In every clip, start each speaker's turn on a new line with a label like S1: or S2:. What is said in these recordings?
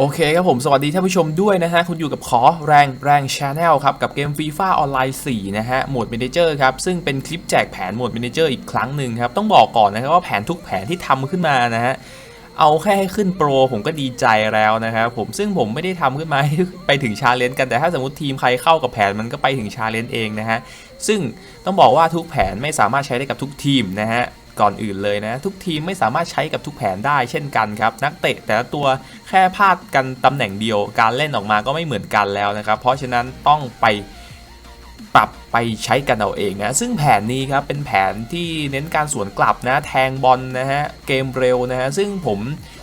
S1: โอเคครับผม สวัสดีท่านผู้ชมด้วยนะฮะ คุณอยู่กับขอแรงแรงชาแนลครับ กับเกมฟีฟ่าออนไลน์4นะฮะ โหมด m ม n เจอร์ครับ ซึ่งเป็นคลิปแจกแผนโหมด m ม n เจอร์อีกครั้งหนึ่งครับ ต้องบอกก่อนนะครับว่าแผนทุกแผนที่ทำขึ้นมานะฮะ เอาแค่ให้ขึ้นโปรผมก็ดีใจแล้วนะครับผมซึ่งผมไม่ได้ทำขึ้นมาไปถึงชาเลนจ์กันแต่ถ้าสมมติทีมใครเข้ากับแผนมันก็ไปถึงชาเลนจ์เองนะฮะซึ่งต้องบอกว่าทุกแผนไม่สามารถใช้ได้กับทุกทีมนะฮะ ก่อนอื่นเลยนะ ทุกทีมไม่สามารถใช้กับทุกแผนได้เช่นกันครับ นักเตะแต่ละตัวแค่พลาดกันตำแหน่งเดียว การเล่นออกมาก็ไม่เหมือนกันแล้วนะครับ เพราะฉะนั้นต้องไปปรับไปใช้กันเอาเองนะ ซึ่งแผนนี้ครับเป็นแผนที่เน้นการสวนกลับนะ แทงบอลนะฮะ เกมเร็วนะฮะ ซึ่งผม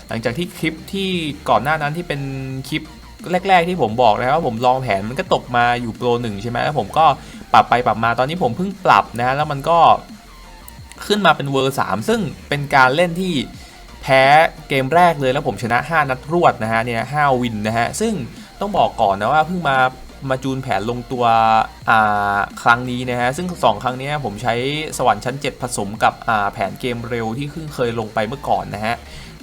S1: หลังจากที่คลิปที่ก่อนหน้านั้นที่เป็นคลิปแรก ๆ ที่ผมบอกนะครับว่าผมลองแผนมันก็ตกมาอยู่โปรหนึ่งใช่ไหมแล้วผมก็ปรับไปปรับมาตอนนี้ผมเพิ่งปรับนะฮะแล้วมันก็ ขึ้นมาเป็นเวอร์สามซึ่งเป็นการเล่นที่แพ้เกมแรกเลยแล้วผมชนะ 5 นัดรวดนะฮะเนี่ยห้าวินนะฮะซึ่งต้องบอกก่อนนะว่าเพิ่งมามาจูนแผนลงตัวอ่าครั้งนี้นะฮะ ซึ่ง 2 ครั้งนี้ผมใช้สวรรค์ชั้น 7 ผสมกับอ่าแผนเกมเร็วที่เพิ่งเคยลงไปเมื่อก่อนนะฮะ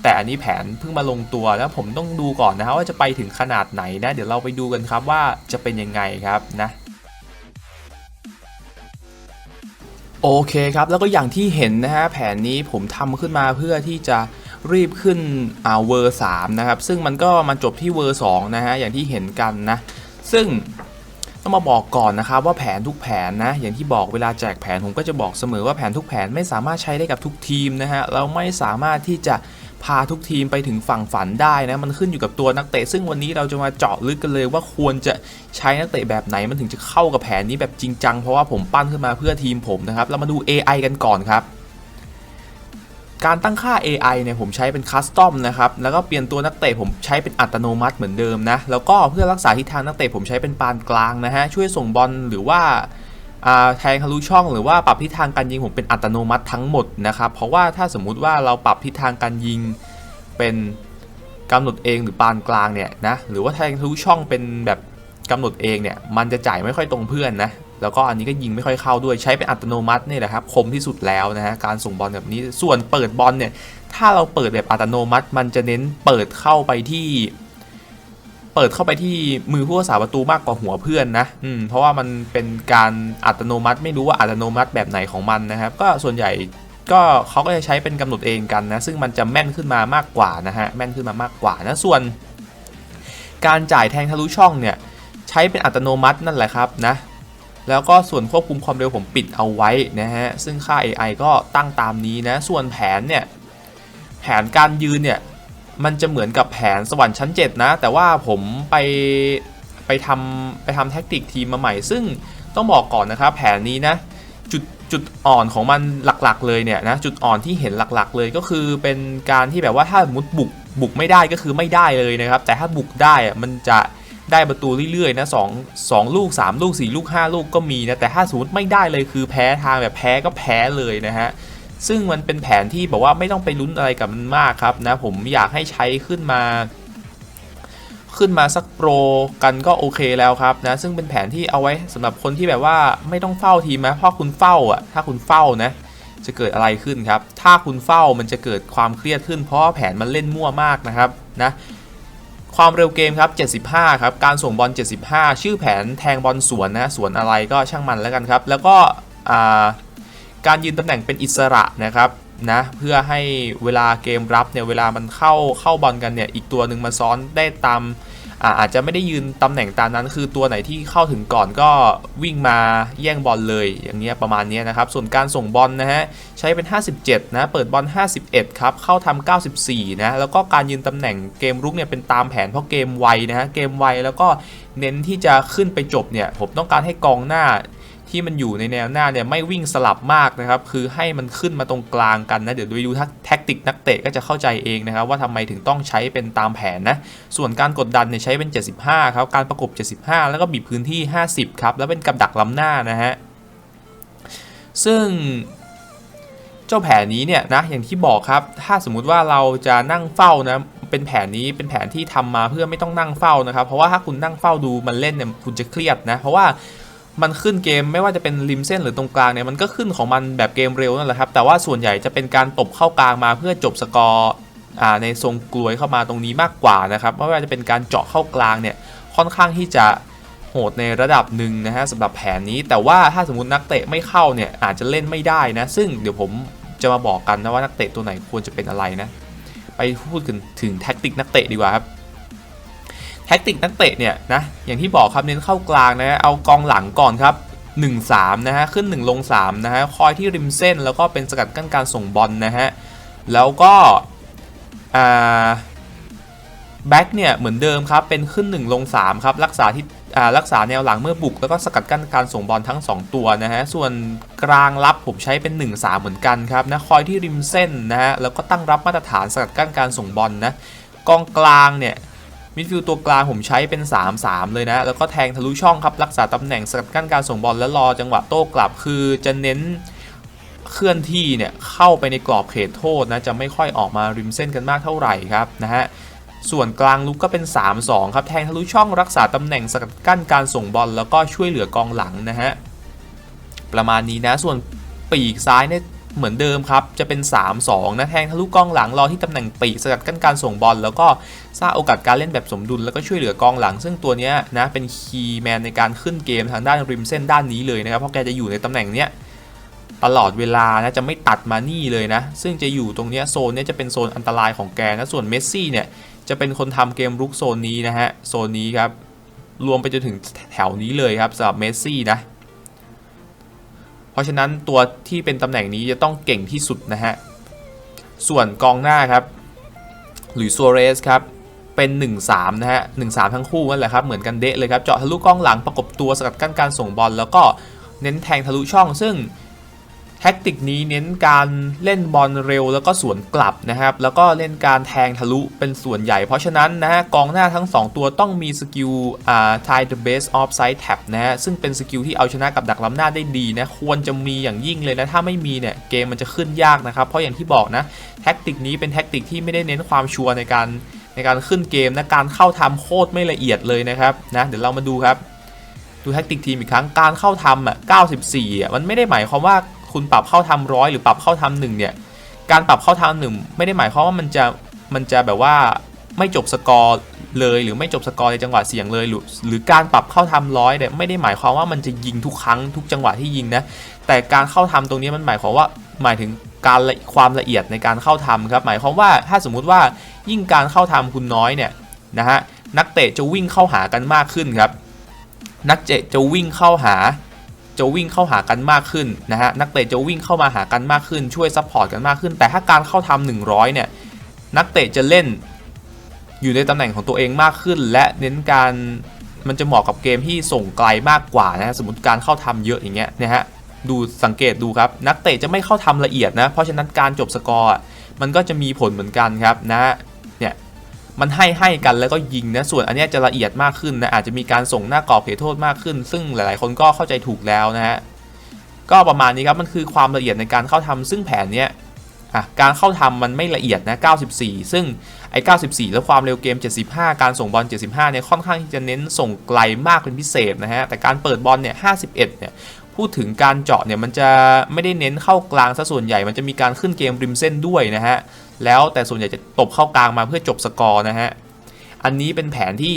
S1: แต่อันนี้แผนเพิ่งมาลงตัวแล้วผมต้องดูก่อนนะฮะว่าจะไปถึงขนาดไหนนะ เดี๋ยวเราไปดูกันครับว่าจะเป็นยังไงครับนะ โอเคครับ แล้วก็อย่างที่เห็นนะฮะแผนนี้ผมทำขึ้นมาเพื่อที่จะรีบขึ้นอ่าเวอร์สามนะครับ ซึ่งมันก็มันจบที่เวอร์สองนะฮะอย่างที่เห็นกันนะ ซึ่งต้องมาบอกก่อนนะครับว่าแผนทุกแผนนะ อย่างที่บอกเวลาแจกแผนผมก็จะบอกเสมอว่าแผนทุกแผนไม่สามารถใช้ได้กับทุกทีมนะฮะเราไม่สามารถที่จะ พาทุกทีมไปถึงฝั่งฝันได้นะ มันขึ้นอยู่กับตัวนักเตะ ซึ่งวันนี้เราจะมาเจาะลึกกันเลยว่าควรจะใช้นักเตะแบบไหนมันถึงจะเข้ากับแผนนี้แบบจริงจัง เพราะว่าผมปั้นขึ้นมาเพื่อทีมผมนะครับ เรามาดู AI กันก่อนครับการตั้งค่า AI เนี่ยผมใช้เป็นคัสตอมนะครับ แล้วก็เปลี่ยนตัวนักเตะผมใช้เป็นอัตโนมัติเหมือนเดิมนะ แล้วก็เพื่อรักษาทิศทางนักเตะผมใช้เป็นปานกลางนะฮะ ช่วยส่งบอลหรือว่าอ่า แทงทะลุช่องหรือว่าปรับทิศทางการยิงผมเป็นอัตโนมัติทั้งหมดนะครับ เพราะว่าถ้าสมมุติว่าเราปรับทิศทางการยิงเป็นกำหนดเองหรือปานกลางเนี่ยนะหรือว่าแทงทะลุช่องเป็นแบบกำหนดเองเนี่ยมันจะจ่ายไม่ค่อยตรงเพื่อนนะแล้วก็อันนี้ก็ยิงไม่ค่อยเข้าด้วยใช้เป็นอัตโนมัตินี่แหละครับคมที่สุดแล้วนะฮะการส่งบอลแบบนี้ส่วนเปิดบอลเนี่ยถ้าเราเปิดแบบอัตโนมัติ มันจะเน้นเปิดเข้าไปที่ เปิดเข้าไปที่มือผู้รักษาประตูมากกว่าหัวเพื่อนนะอืมเพราะว่ามันเป็นการอัตโนมัติ ไม่รู้ว่าอัตโนมัติแบบไหนของมันนะครับ ก็ส่วนใหญ่ก็เขาก็จะใช้เป็นกำหนดเองกันนะ ซึ่งมันจะแม่นขึ้นมามากกว่านะฮะ แม่นขึ้นมามากกว่านะ ส่วน การจ่ายแทงทะลุช่องเนี่ย ใช้เป็นอัตโนมัตินั่นแหละครับนะ แล้วก็ส่วนควบคุมความเร็วผมปิดเอาไว้นะฮะ ซึ่งค่า AI ก็ตั้งตามนี้นะ ส่วนแผนเนี่ย แผนการยืนเนี่ย มันจะเหมือนกับแผนสวรรค์ชั้น 7 นะ แต่ว่าผมไปไปทำไปทำแท็กติกทีมมาใหม่ ซึ่งต้องบอกก่อนนะครับแผนนี้นะจุดจุดอ่อนของมันหลักๆ เลยเนี่ยนะจุดอ่อนที่เห็นหลักๆ เลยก็คือเป็นการที่แบบว่าถ้าสมมติบุกบุกไม่ได้ก็คือไม่ได้เลยนะครับ แต่ถ้าบุกได้อะมันจะได้ประตูเรื่อยๆนะสองสองลูก 3 ลูก 4 ลูก 5 ลูกก็มีนะแต่ถ้าสมมติไม่ได้เลยคือแพ้ทางแบบแพ้ก็แพ้เลยนะฮะ ซึ่งมันเป็นแผนที่บอกว่าไม่ต้องไปลุ้นอะไรกับมันมากครับนะผมอยากให้ใช้ขึ้นมา ขึ้นมาสักโปรกันก็โอเคแล้วครับนะซึ่งเป็นแผนที่เอาไว้สำหรับคนที่แบบว่าไม่ต้องเฝ้าทีมนะเพราะคุณเฝ้าอะถ้าคุณเฝ้านะจะเกิดอะไรขึ้นครับ ถ้าคุณเฝ้ามันจะเกิดความเครียดขึ้น เพราะแผนมันเล่นมั่วมากนะครับนะ ความเร็วเกมครับ 75 ครับ การส่งบอล 75 ชื่อแผนแทงบอลสวนนะ สวนอะไรก็ช่างมันแล้วกันครับ แล้วก็อ่า การยืนตำแหน่งเป็นอิสระนะครับนะเพื่อให้เวลาเกมรับเนี่ยเวลามันเข้าเข้าบอลกันเนี่ยอีกตัวหนึ่งมาซ้อนได้ตามอาจจะไม่ได้ยืนตำแหน่งตามนั้น คือตัวไหนที่เข้าถึงก่อนก็วิ่งมาแย่งบอลเลยอย่างเงี้ยประมาณเนี้ยนะครับ ส่วนการส่งบอลนะฮะใช้เป็น 57 นะ เปิดบอล 51 ครับ เข้าทำ94 นะ แล้วก็การยืนตำแหน่งเกมรุกเนี่ยเป็นตามแผนเพราะเกมไวนะฮะเกมไวแล้วก็เน้นที่จะขึ้นไปจบเนี่ยผมต้องการให้กองหน้า ที่มันอยู่ในแนวหน้าเนี่ยไม่วิ่งสลับมากนะครับ คือให้มันขึ้นมาตรงกลางกันนะ เดี๋ยวดูดูแท็กติกนักเตะก็จะเข้าใจเองนะครับ ว่าทำไมถึงต้องใช้เป็นตามแผนนะ ส่วนการกดดันเนี่ยใช้เป็น 75 ครับ การประกบ 75 แล้วก็บีบพื้นที่ 50 ครับ แล้วเป็นกับดักล้ำหน้านะฮะ ซึ่งเจ้าแผนนี้เนี่ยนะ อย่างที่บอกครับ ถ้าสมมุติว่าเราจะนั่งเฝ้านะเป็นแผนนี้เป็นแผนที่ทำมาเพื่อไม่ต้องนั่งเฝ้านะครับ เพราะว่าถ้าคุณนั่งเฝ้าดูมันเล่นเนี่ยคุณจะเครียดนะ เพราะว่า มันขึ้นเกมไม่ว่าจะเป็นริมเส้นหรือตรงกลางเนี่ยมันก็ขึ้นของมันแบบเกมเร็วนั่นแหละครับ แต่ว่าส่วนใหญ่จะเป็นการตบเข้ากลางมาเพื่อจบสกอร์ในทรงกลวยเข้ามาตรงนี้มากกว่านะครับไม่ว่าจะเป็นการเจาะเข้ากลางเนี่ยค่อนข้างที่จะโหดในระดับหนึ่งนะฮะสำหรับแผนนี้ แต่ว่าถ้าสมมตินักเตะไม่เข้าเนี่ยอาจจะเล่นไม่ได้นะซึ่งเดี๋ยวผมจะมาบอกกันนะว่านักเตะตัวไหนควรจะเป็นอะไรนะ ไปพูดถึงถึงแท็กติกนักเตะดีกว่าครับ แท็กติกนักเตะเนี่ยนะอย่างที่บอกครับเน้นเข้ากลางนะเอากองหลังก่อนครับ 1-3 นะฮะขึ้น 1 ลง 3 นะฮะคอยที่ริมเส้นแล้วก็เป็นสกัดกั้นการส่งบอลนะฮะแล้วก็แบ็กเนี่ยเหมือนเดิมครับเป็นขึ้น 1 ลง 3 ครับ รักษาที่รักษาแนวหลังเมื่อบุก แล้วก็สกัดกั้นการส่งบอลทั้ง 2 ตัวนะฮะส่วนกลางรับผมใช้เป็น 1-3 เหมือนกันครับนะคอยที่ริมเส้นนะฮะแล้วก็ตั้งรับมาตรฐานสกัดกั้นการส่งบอลนะกองกลางเนี่ย มิดฟิลด์ตัวกลางผมใช้เป็น 3-3 เลยนะ แล้วก็แทงทะลุช่องครับ รักษาตำแหน่งสกัดกั้นการส่งบอลและรอจังหวะโต้กลับ คือจะเน้นเคลื่อนที่เนี่ยเข้าไปในกรอบเขตโทษนะ จะไม่ค่อยออกมาริมเส้นกันมากเท่าไหร่ครับนะฮะ ส่วนกลางลุกก็เป็น 3-2 ครับ แทงทะลุช่องรักษาตำแหน่งสกัดกั้นการส่งบอลแล้วก็ช่วยเหลือกองหลังนะฮะ ประมาณนี้นะ ส่วนปีกซ้ายเนี่ย เหมือนเดิมครับ จะเป็น 3-2 นะแทงทะลุกองหลังรอที่ตำแหน่งปีกสกัดกั้นการส่งบอล แล้วก็สร้างโอกาสการเล่นแบบสมดุลแล้วก็ช่วยเหลือกองหลัง ซึ่งตัวเนี้ยนะเป็นคีย์แมนในการขึ้นเกมทางด้านริมเส้นด้านนี้เลยนะครับ เพราะแกจะอยู่ในตำแหน่งเนี้ยตลอดเวลานะจะไม่ตัดมานี่เลยนะ ซึ่งจะอยู่ตรงเนี้ยโซนเนี้ยจะเป็นโซนอันตรายของแกนะส่วนเมสซี่เนี่ยจะเป็นคนทำเกมรุกโซนนี้นะฮะโซนนี้ครับรวมไปจนถึงแถวนี้เลยครับสำหรับเมสซี่นะ เพราะฉะนั้นตัวที่เป็นตำแหน่งนี้จะต้องเก่งที่สุดนะฮะ ส่วนกองหน้าครับหรือซัวเรสครับเป็น 1-3 นะฮะ 1-3 ทั้งคู่นั่นแหละครับเหมือนกันเดะเลยครับ เจาะทะลุกองหลังประกบตัวสกัดกั้นการส่งบอลแล้วก็เน้นแทงทะลุช่อง ซึ่ง แท็กติกนี้เน้นการเล่นบอลเร็วแล้วก็สวนกลับนะครับ แล้วก็เล่นการแทงทะลุเป็นส่วนใหญ่ เพราะฉะนั้นนะฮะกองหน้าทั้ง 2 ตัวต้องมีสกิลอ่า tie the base offside tap นะฮะซึ่งเป็นสกิลที่เอาชนะกับดักล้ำหน้าได้ดีนะ ควรจะมีอย่างยิ่งเลยนะ ถ้าไม่มีเนี่ยเกมมันจะขึ้นยากนะครับ เพราะอย่างที่บอกนะแท็กติกนี้เป็นแท็กติกที่ไม่ได้เน้นความชัวร์ในการในการขึ้นเกมนะการเข้าทำโคตรไม่ละเอียดเลยนะครับนะเดี๋ยวเรามาดูครับดูแท็กติกทีมอีกครั้งการเข้าทำอะ94อะมันไม่ได้หมายความว่า คุณปรับเข้าทำร้อยหรือปรับเข้าทำหนึ่งเนี่ย การปรับเข้าทำหนึ่งไม่ได้หมายความว่ามันจะมันจะแบบว่าไม่จบสกอร์เลยหรือไม่จบสกอร์ในจังหวะเสี่ยงเลยหรือหรือการปรับเข้าทำร้อยเนี่ยไม่ได้หมายความว่ามันจะยิงทุกครั้งทุกจังหวะที่ยิงนะแต่การเข้าทำตรงนี้มันหมายความว่าหมายถึงการความละเอียดในการเข้าทำครับหมายความว่าถ้าสมมุติว่ายิ่งการเข้าทำคุณน้อยเนี่ยนะฮะนักเตะจะวิ่งเข้าหากันมากขึ้นครับ นักเตะจะวิ่งเข้าหา จะวิ่งเข้าหากันมากขึ้นนะฮะนักเตะจะวิ่งเข้ามาหากันมากขึ้น ช่วยซัพพอร์ตกันมากขึ้น แต่ถ้าการเข้าทำ100 เนี่ยนักเตะจะเล่นอยู่ในตำแหน่งของตัวเองมากขึ้น และเน้นการมันจะเหมาะกับเกมที่ส่งไกลมากกว่านะฮะสมมติการเข้าทำเยอะอย่างเงี้ยนะฮะดูสังเกตดูครับ นักเตะจะไม่เข้าทำละเอียดนะ เพราะฉะนั้นการจบสกอร์มันก็จะมีผลเหมือนกันครับนะ มันให้ให้กันแล้วก็ยิงนะส่วนอันนี้จะละเอียดมากขึ้นนะอาจจะมีการส่งหน้ากรอบเขตโทษมากขึ้น ซึ่งหลาย ๆ คนก็เข้าใจถูกแล้วนะฮะก็ประมาณนี้ครับมันคือความละเอียดในการเข้าทำซึ่งแผนเนี้ยอะการเข้าทำมันไม่ละเอียดนะ 94 ซึ่งไอ้ 94 แล้วความเร็วเกม 75 การส่งบอล 75 เนี่ยค่อนข้างที่จะเน้นส่งไกลมากเป็นพิเศษนะฮะแต่การเปิดบอลเนี่ย 51 เนี่ยพูดถึงการเจาะเนี่ยมันจะไม่ได้เน้นเข้ากลางซะส่วนใหญ่ มันจะมีการขึ้นเกมริมเส้นด้วยนะฮะ แล้วแต่ส่วนใหญ่จะตบเข้ากลางมาเพื่อจบสกอร์นะฮะ อันนี้เป็นแผนที่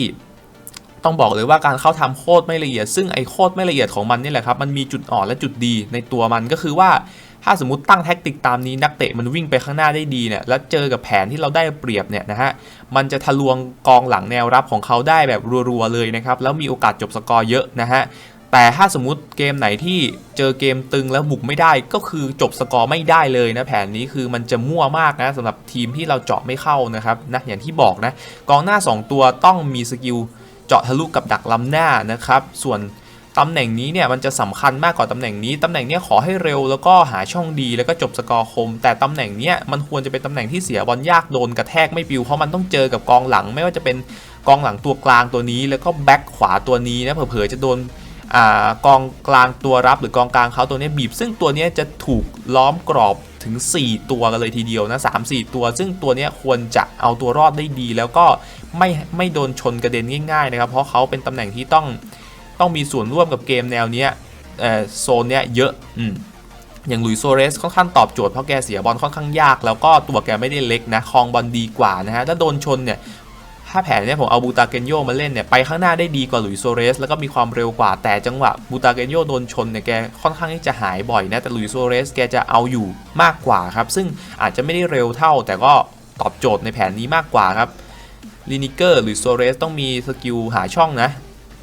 S1: ต้องบอกเลยว่าการเข้าทำโคตรไม่ละเอียด ซึ่งไอ้โคตรไม่ละเอียดของมันนี่แหละครับ มันมีจุดอ่อนและจุดดีในตัวมันก็คือว่าถ้าสมมติตั้งแท็กติกตามนี้นักเตะมันวิ่งไปข้างหน้าได้ดีเนี่ยแล้วเจอกับแผนที่เราได้เปรียบเนี่ยนะฮะมันจะทะลวงกองหลังแนวรับของเขาได้แบบรัวๆเลยนะครับแล้วมีโอกาสจบสกอร์เยอะนะฮะ แต่ถ้าสมมติเกมไหนที่เจอเกมตึงแล้วบุกไม่ได้ก็คือจบสกอร์ไม่ได้เลยนะแผนนี้คือมันจะมั่วมากนะสำหรับทีมที่เราเจาะไม่เข้านะครับนะอย่างที่บอกนะกองหน้า 2 ตัวต้องมีสกิลเจาะทะลุกับดักล้ำหน้านะครับ ส่วนตำแหน่งนี้เนี่ยมันจะสำคัญมากกว่าตำแหน่งนี้ ตำแหน่งนี้ขอให้เร็วแล้วก็หาช่องดีแล้วก็จบสกอร์คม แต่ตำแหน่งเนี้ยมันควรจะเป็นตำแหน่งที่เสียบอลยากโดนกระแทกไม่ปิวเพราะมันต้องเจอกับกองหลัง ไม่ว่าจะเป็นกองหลังตัวกลางตัวนี้ แล้วก็แบ็คขวาตัวนี้นะเผลอๆจะโดน อกองกลางตัวรับหรือกองกลางเขาตัวนี้บีบ ซึ่งตัวนี้จะถูกล้อมกรอบถึง 4 ตัวกันเลยทีเดียวนะ3 4ตัว ซึ่งตัวนี้ควรจะเอาตัวรอดได้ดี แล้วก็ไม่ไม่โดนชนกระเด็นง่ายๆนะครับเพราะเขาเป็นตำแหน่งที่ต้องต้องมีส่วนร่วมกับเกมแนวเนี้ยโซนเนี้ยเยอะอืมอย่างลุยโซเรสค่อนข้างตอบโจทย์เพราะแกเสียบอลค่อนข้างยาก แล้วก็ตัวแกไม่ได้เล็กนะคลองบอลดีกว่านะฮะถ้าโดนชนเนี่ย ถ้าแผนเนี่ยผมเอาบูตาเกนโยมาเล่นเนี่ยไปข้างหน้าได้ดีกว่าหลุยส์โซเรสแล้วก็มีความเร็วกว่าแต่จังหวะบูตาเกนโยโดนชนเนี่ยแกค่อนข้างที่จะหายบ่อยนะแต่หลุยส์โซเรสแกจะเอาอยู่มากกว่าครับซึ่งอาจจะไม่ได้เร็วเท่า แต่ก็ตอบโจทย์ในแผนนี้มากกว่าครับลินิเกอร์หรือโซเรสต้องมีสกิลหาช่องนะ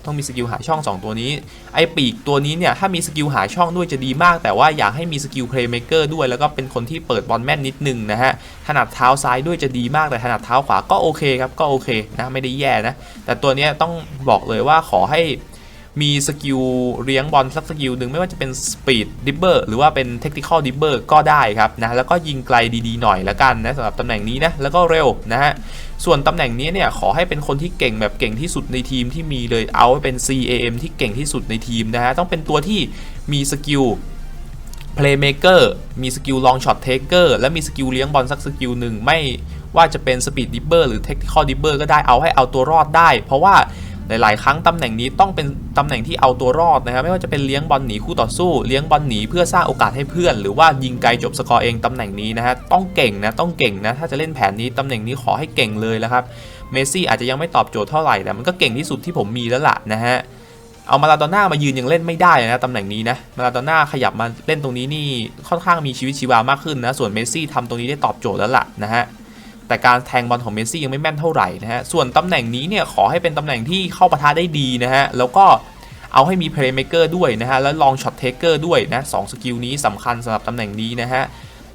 S1: ต้องมีสกิลหาช่อง 2 ตัวนี้ ไอปีกตัวนี้เนี่ยถ้ามีสกิลหาช่องด้วยจะดีมาก แต่ว่าอยากให้มีสกิลเพลย์เม k เกอร์ด้วย แล้วก็เป็นคนที่เปิดบอลแม่นนิดนึงนะฮะถนัดเท้าซ้ายด้วยจะดีมากแต่ถนัดเท้าขวาก็โอเคครับก็โอเคนะไม่ได้แย่นะแต่ตัวนี้ต้องบอกเลยว่าขอให้มีสกิลเลี้ยงบอลสักสกิลหนึ่งไม่ว่าจะเป็นสปีดดิบเบอร์หรือว่าเป็นเทคนิคอลดิบเบอร์ก็ได้ครับนะแล้วก็ยิงไกลดีๆหน่อยละกันนะสำหรับตำแหน่งนี้นะแล้วก็เร็วนะฮะ ส่วนตำแหน่งนี้เนี่ยขอให้เป็นคนที่เก่งแบบเก่งที่สุดในทีมที่มีเลยเอาไว้เป็น CAM ที่เก่งที่สุดในทีมนะฮะต้องเป็นตัวที่มีสกิล Playmaker มีสกิล Long Shot Taker และมีสกิลเลี้ยงบอลสักสกิลหนึ่งไม่ว่าจะเป็น Speed Dipper หรือ Technical Dipper ก็ได้เอาให้เอาตัวรอดได้ เพราะว่า หลาย ๆ ครั้งตำแหน่งนี้ต้องเป็นตำแหน่งที่เอาตัวรอดนะครับไม่ว่าจะเป็นเลี้ยงบอลหนีคู่ต่อสู้เลี้ยงบอลหนีเพื่อสร้างโอกาสให้เพื่อน หรือว่ายิงไกลจบสกอร์เองตำแหน่งนี้นะฮะต้องเก่งนะต้องเก่งนะถ้าจะเล่นแผนนี้ตำแหน่งนี้ขอให้เก่งเลยแล้วครับเมสซี่อาจจะยังไม่ตอบโจทย์เท่าไหร่แต่มันก็เก่งที่สุดที่ผมมีแล้วล่ะนะฮะเอามาลาโดน่ามายืนยังเล่นไม่ได้นะตำแหน่งนี้นะมาลาโดน่าขยับมาเล่นตรงนี้นี่ค่อนข้างมีชีวิตชีวามากขึ้นนะส่วนเมสซี่ทำตรงนี้ได้ตอบโจทย์แล้วล่ะนะฮะ แต่การแทงบอลของเมสซี่ยังไม่แม่นเท่าไหร่นะฮะ ส่วนตำแหน่งนี้เนี่ยขอให้เป็นตำแหน่งที่เข้าปะทะได้ดีนะฮะ แล้วก็เอาให้มีเพลย์เมเกอร์ด้วยนะฮะ แล้วลองช็อตเทคเกอร์ด้วยนะสองสกิลนี้สำคัญสำหรับตำแหน่งนี้นะฮะ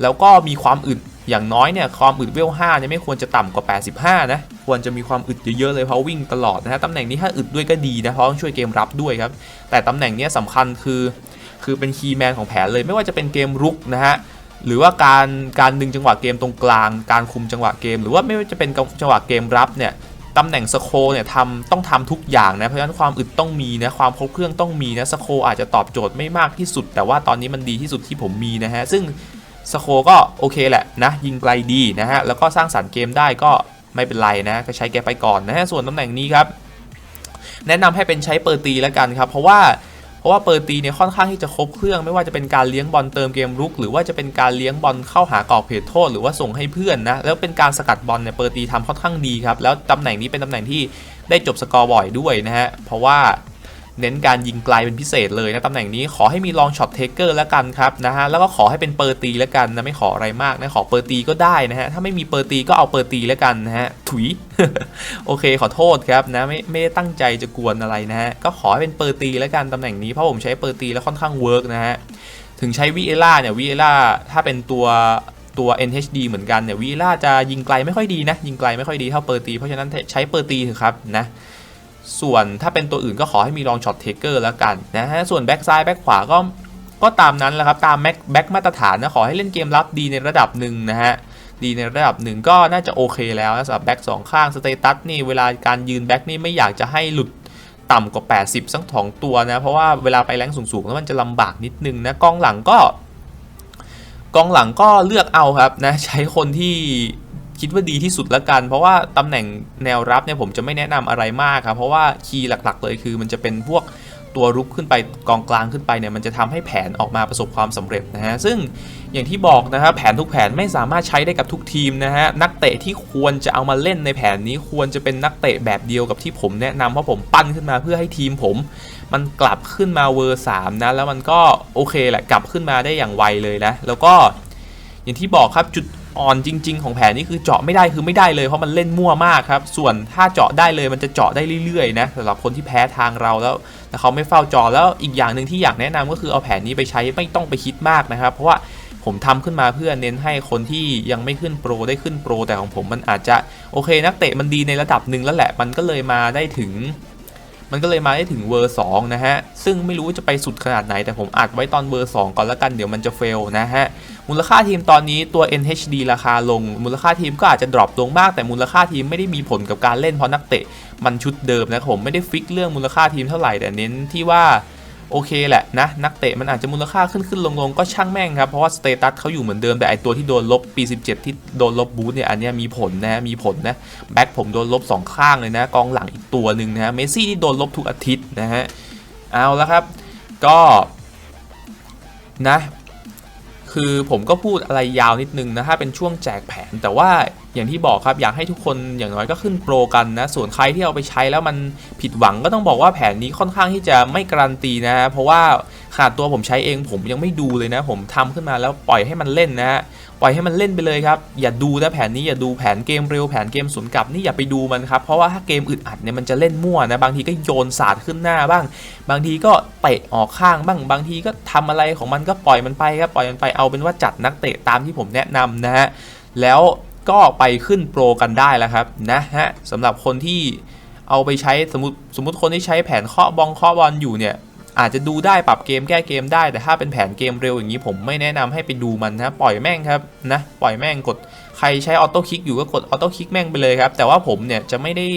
S1: แล้วก็มีความอึดอย่างน้อยเนี่ยความอึดเวล5เนี่ยไม่ควรจะต่ำกว่า 85 นะ ควรจะมีความอึดเยอะๆเลยเพราะวิ่งตลอดนะฮะตำแหน่งนี้ถ้าอึดด้วยก็ดีนะเพราะต้องช่วยเกมรับด้วยครับ แต่ตำแหน่งนี้สำคัญคือ คือเป็นคีย์แมนของแผนเลยไม่ว่าจะเป็นเกมรุกนะฮะ หรือว่าการการดึงจังหวะเกมตรงกลาง การคุมจังหวะเกม หรือว่าไม่ว่าจะเป็นจังหวะเกมรับเนี่ยตำแหน่งสโคเนี่ยทำต้องทำทุกอย่างนะเพราะฉะนั้นความอึดต้องมีนะความครบเครื่องต้องมีนะสโคอาจจะตอบโจทย์ไม่มากที่สุด แต่ว่าตอนนี้มันดีที่สุดที่ผมมีนะฮะซึ่งสโคก็โอเคแหละนะยิงไกลดีนะฮะแล้วก็สร้างสรรค์เกมได้ก็ไม่เป็นไรนะก็ใช้แกไปก่อนนะฮะส่วนตำแหน่งนี้ครับแนะนำให้เป็นใช้เปอร์ตีแล้วกันครับเพราะว่า เพราะว่าเปอร์ตีเนี่ยค่อนข้างที่จะครบเครื่องไม่ว่าจะเป็นการเลี้ยงบอลเติมเกมรุก หรือว่าจะเป็นการเลี้ยงบอลเข้าหากรอบเขตโทษ หรือว่าส่งให้เพื่อนนะแล้วเป็นการสกัดบอลเนี่ยเปอร์ตีทำค่อนข้างดีครับแล้วตำแหน่งนี้เป็นตำแหน่งที่ได้จบสกอร์บ่อยด้วยนะฮะเพราะว่า เน้นการยิงไกลเป็นพิเศษเลยนะตำแหน่งนี้ขอให้มีลองช็อตเทคเกอร์แล้วกันครับนะฮะแล้วก็ขอให้เป็นเปอร์ตีแล้วกันนะไม่ขออะไรมากนะขอเปอร์ตีก็ได้นะฮะถ้าไม่มีเปอร์ตีก็เอาเปอร์ตีแล้วกันนะฮะถุยโอเคขอโทษครับนะไม่ไม่ได้ตั้งใจจะกวนอะไรนะฮะก็ขอให้เป็นเปอร์ตีแล้วกันตำแหน่งนี้เพราะผมใช้เปอร์ตีแล้วค่อนข้างเวิร์กนะฮะถึงใช้วีเอล่าเนี่ยวีเอล่าถ้าเป็นตัวตัว NHD เหมือนกันเนี่ยวีเอล่าจะยิงไกลไม่ค่อยดีนะ ยิงไกลไม่ค่อยดีเท่าเปอร์ตี เพราะฉะนั้นใช้เปอร์ตีเถอะครับนะ ส่วนถ้าเป็นตัวอื่นก็ขอให้มีลองช็อตเทคเกอร์แล้วกันนะฮะส่วนแบ็กซ้ายแบ็กขวาก็ก็ตามนั้นแหละครับตามแบ็กแบ็กมาตรฐานนะขอให้เล่นเกมรับดีในระดับหนึ่งนะฮะดีในระดับหนึ่งก็น่าจะโอเคแล้วนะสำหรับแบ็กสองข้างสเตตัสนี่เวลาการยืนแบ็กนี่ไม่อยากจะให้หลุดต่ำกว่า 80สักสองตัวนะเพราะว่าเวลาไปแรงสูงๆแล้วมันจะลำบากนิดนึงนะกองหลังก็ กองหลังก็เลือกเอาครับนะใช้คนที่ คิดว่าดีที่สุดละกัน เพราะว่าตำแหน่งแนวรับเนี่ยผมจะไม่แนะนำอะไรมากครับ เพราะว่าคีย์หลักๆ เลยคือ มันจะเป็นพวกตัวรุกขึ้นไปกองกลางขึ้นไปเนี่ยมันจะทำให้แผนออกมาประสบความสำเร็จนะฮะซึ่งอย่างที่บอกนะครับแผนทุกแผนไม่สามารถใช้ได้กับทุกทีมนะฮะนักเตะที่ควรจะเอามาเล่นในแผนนี้ควรจะเป็นนักเตะแบบเดียวกับที่ผมแนะนำเพราะผมปั้นขึ้นมาเพื่อให้ทีมผม มันกลับขึ้นมาเวอร์สามนะแล้วมันก็โอเคแหละกลับขึ้นมาได้อย่างไวเลยนะแล้วก็อย่างที่บอกครับจุด อ่อนจริง ๆ ของแผนนี้คือเจาะไม่ได้คือไม่ได้เลยเพราะมันเล่นมั่วมากครับ ส่วนถ้าเจาะได้เลยมันจะเจาะได้เรื่อยๆนะสำหรับคนที่แพ้ทางเราแล้วแต่เขาไม่เฝ้าจอแล้วอีกอย่างหนึ่งที่อยากแนะนำก็คือเอาแผนนี้ไปใช้ไม่ต้องไปคิดมากนะครับ เพราะว่าผมทำขึ้นมาเพื่อเน้นให้คนที่ยังไม่ขึ้นโปรได้ขึ้นโปรแต่ของผมมันอาจจะโอเคนักเตะมันดีในระดับหนึ่งแล้วแหละมันก็เลยมาได้ถึง มันก็เลยมาได้ถึงเวอร์สองนะฮะ ซึ่งไม่รู้จะไปสุดขนาดไหน แต่ผมอัดไว้ตอนเวอร์สองก่อนละกันเดี๋ยวมันจะเฟลนะฮะ มูลค่าทีมตอนนี้ตัว NHD ราคาลง มูลค่าทีมก็อาจจะดรอปลงมากแต่มูลค่าทีมไม่ได้มีผลกับการเล่นเพราะนักเตะ มันชุดเดิมนะผมไม่ได้ฟิกเรื่องมูลค่าทีมเท่าไหร่แต่เน้นที่ว่า โอเคแหละนะนักเตะมันอาจจะมูลค่าขึ้นขึ้นลงลงก็ช่างแม่งครับ เพราะว่าสเตตัสเขาอยู่เหมือนเดิมแต่ไอตัวที่โดนลบปี 17 ที่โดนลบบูธเนี่ยอันนี้มีผลนะมีผลนะแบ็คผมโดนลบสองข้างเลยนะ กองหลังอีกตัวหนึ่งนะเมซี่ที่โดนลบทุกอาทิตย์นะฮะเอาแล้วครับ ก็นะ คือผมก็พูดอะไรยาวนิดนึงนะถ้าเป็นช่วงแจกแผน แต่ว่าอย่างที่บอกครับอยากให้ทุกคนอย่างน้อยก็ขึ้นโปรกันนะส่วนใครที่เอาไปใช้แล้วมันผิดหวังก็ต้องบอกว่าแผนนี้ค่อนข้างที่จะไม่การันตีนะเพราะว่า ขนาดตัวผมใช้เองผมยังไม่ดูเลยนะ ผมทำขึ้นมาแล้วปล่อยให้มันเล่นนะฮะปล่อยให้มันเล่นไปเลยครับ อย่าดูนะแผนนี้อย่าดูแผนเกมเร็วแผนเกมสวนกลับนี่อย่าไปดูมันครับ เพราะว่าถ้าเกมอึดอัดเนี่ยมันจะเล่นมั่วนะบางทีก็โยนศาสาดขึ้นหน้าบ้าง บางทีก็เตะออกข้างบ้าง บางทีก็ทำอะไรของมันก็ปล่อยมันไปครับปล่อยมันไปเอาเป็นว่าจัดนักเตะตามที่ผมแนะนำนะฮะแล้วก็ไปขึ้นโปรกันได้แล้วครับนะฮะสำหรับคนที่เอาไปใช้สมมติสมมติคนที่ใช้แผนเคาะบองเคาะบอลอยู่เนี่ย อาจจะดูได้ปรับเกมแก้เกมได้ แต่ถ้าเป็นแผนเกมเร็วอย่างนี้ผมไม่แนะนำให้ไปดูมันนะปล่อยแม่งครับนะปล่อยแม่งกดใครใช้ออโต้คลิกอยู่ก็กดออโต้คลิกแม่งไปเลยครับแต่ว่าผมเนี่ยจะไม่ได้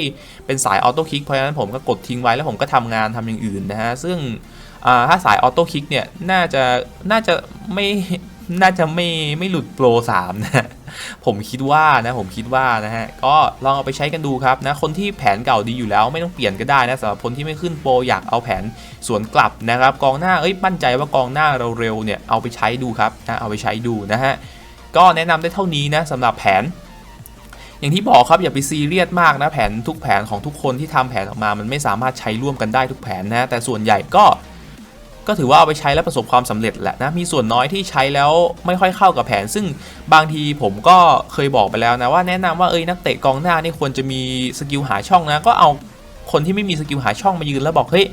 S1: เป็นสายออโต้คลิกเพราะฉะนั้นผมก็กดทิ้งไว้แล้วผมก็ทำงานทำอย่างอื่นนะฮะซึ่งถ้าสายออโต้คลิกเนี่ยน่าจะน่าจะไม่น่าจะไม่ไม่หลุดโปร3นะ ผมคิดว่านะผมคิดว่านะฮะก็ลองเอาไปใช้กันดูครับนะคนที่แผนเก่าดีอยู่แล้วไม่ต้องเปลี่ยนก็ได้นะสำหรับคนที่ไม่ขึ้นโปรอยากเอาแผนสวนกลับนะครับกองหน้าเอ้ยมั่นใจว่ากองหน้าเราเร็วเนี่ยเอาไปใช้ดูครับนะเอาไปใช้ดูนะฮะก็แนะนำได้เท่านี้นะสำหรับแผนอย่างที่บอกครับอย่าไปซีเรียสมากนะแผนทุกแผนของทุกคนที่ทำแผนออกมา มันไม่สามารถใช้ร่วมกันได้ทุกแผนนะแต่ส่วนใหญ่ก็ ก็ถือว่าเอาไปใช้แล้วประสบความสำเร็จแหละนะ มีส่วนน้อยที่ใช้แล้วไม่ค่อยเข้ากับแผน ซึ่งบางทีผมก็เคยบอกไปแล้วนะว่าแนะนำว่าเอ้ยนักเตะกองหน้านี่ควรจะมีสกิลหาช่องนะ ก็เอาคนที่ไม่มีสกิลหาช่องมายืนแล้วบอกเฮ้ย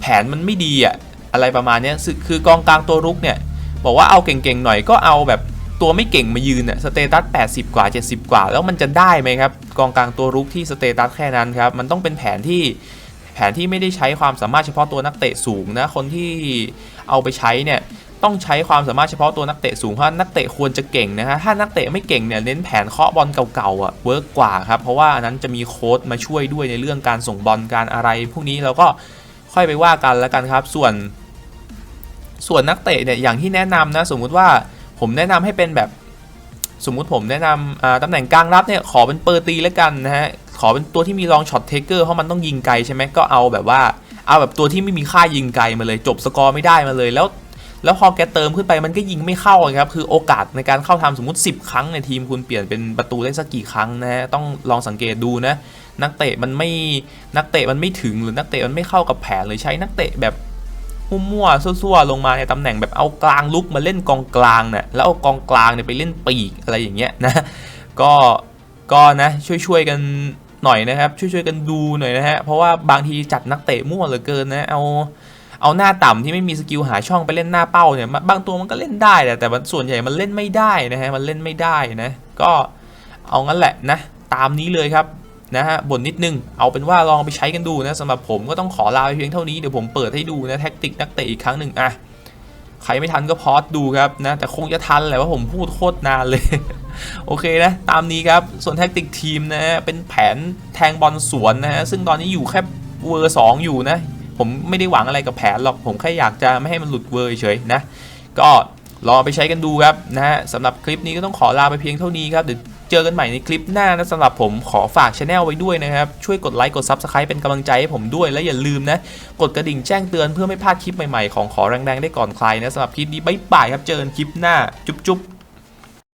S1: แผนมันไม่ดีอะอะไรประมาณนี้คือกองกลางตัวรุกเนี่ยบอกว่าเอาเก่งๆหน่อยก็เอาแบบตัวไม่เก่งมายืนอะสเตตัส 80 กว่า 70 กว่า แล้วมันจะได้ไหมครับ กองกลางตัวรุกที่สเตตัสแค่นั้นครับ มันต้องเป็นแผนที่ นที่ไม่ได้ใช้ความสามารถเฉพาะตัวนักเตะสูงนะคนที่เอาไปใช้เนี่ยต้องใช้ความสามารถเฉพาะตัวนักเตะสูงเพราะนักเตะควรจะเก่งนะฮะถ้านักเตะไม่เก่งเนี่ยเน้นแผนเคาะบอลเก่าๆอะ่ะเวิร์กกว่าครับเพราะว่าอันนั้นจะมีโค้ดมาช่วยด้วยในเรื่องการส่งบอลการอะไร พวกนี้เราก็ค่อยไปว่ากันแล้วกันครับ ส่วน ส่วนนักเตะเนี่ยอย่างที่แนะนำนะสมมุติว่าผมแนะนำให้เป็นแบบสมมุติผมแนะนำตำแหน่งกลางรับเนี่ยขอเป็นเปอร์ตีแล้วกันนะฮะ ขอเป็นตัวที่มีลองช็อตเทคเกอร์เพราะมันต้องยิงไกลใช่ไหมก็เอาแบบว่า เอาแบบตัวที่ไม่มีค่ายิงไกลมาเลย จบสกอร์ไม่ได้มาเลยแล้ว แล้วพอแกเติมขึ้นไปมันก็ยิงไม่เข้าครับคือโอกาสในการเข้าทำสมมติ 10 ครั้งในทีมคุณเปลี่ยนเป็นประตูได้สักกี่ครั้งนะฮะต้องลองสังเกตดูนะนักเตะมันไม่นักเตะมันไม่ถึงหรือนักเตะมันไม่เข้ากับแผนเลยใช้นักเตะแบบมั่วๆซั่วๆลงมาในตำแหน่งแบบเอากลางลุกมาเล่นกองกลางเนี่ยแล้วเอากองกลางเนี่ยไปเล่นปีกอะไรอย่างเงี้ยนะก็ก็นะช่วยๆกัน หน่อยนะครับ ช่วยๆกันดูหน่อยนะฮะ เพราะว่าบางทีจัดนักเตะมั่วเหลือเกินนะ เอา เอาหน้าต่ำที่ไม่มีสกิลหาช่องไปเล่นหน้าเป้าเนี่ย บางตัวมันก็เล่นได้แหละแต่ส่วนใหญ่มันเล่นไม่ได้นะฮะ มันเล่นไม่ได้นะ ก็เอางั้นแหละนะ ตามนี้เลยครับนะฮะบ่นนิดนึง เอาเป็นว่าลองไปใช้กันดูนะสำหรับผมก็ต้องขอลาไปเพียงเท่านี้ เดี๋ยวผมเปิดให้ดูนะแท็กติกนักเตะอีกครั้งหนึ่งอะ ใครไม่ทันก็พอสดูครับนะ แต่คงจะทันแหละว่าผมพูดโคตรนานเลย โอเคนะ ตามนี้ครับ ส่วนแท็กติกทีมนะฮะเป็นแผนแทงบอลสวนนะฮะซึ่งตอนนี้อยู่แค่เวอร์สองอยู่นะ ผมไม่ได้หวังอะไรกับแผนหรอกผมแค่อยากจะไม่ให้มันหลุดเวอร์เฉยนะ ก็ลองไปใช้กันดูครับนะฮะสำหรับคลิปนี้ก็ต้องขอลาไปเพียงเท่านี้ครับเดี๋ยวเจอกันใหม่ในคลิปหน้านะสำหรับผมขอฝากช anel ไว้ด้วยนะครับ ช่วยกดไลค์กด Subscribe เป็นกำลังใจให้ผมด้วย และอย่าลืมนะ กดกระดิ่งแจ้งเตือนเพื่อไม่พลาดคลิปใหม่ๆ ของขอแรงๆ ได้ก่อนใครนะสำหรับคลิปนี้บ๊ายบายครับเจอกันคลิปหน้าจุ๊บ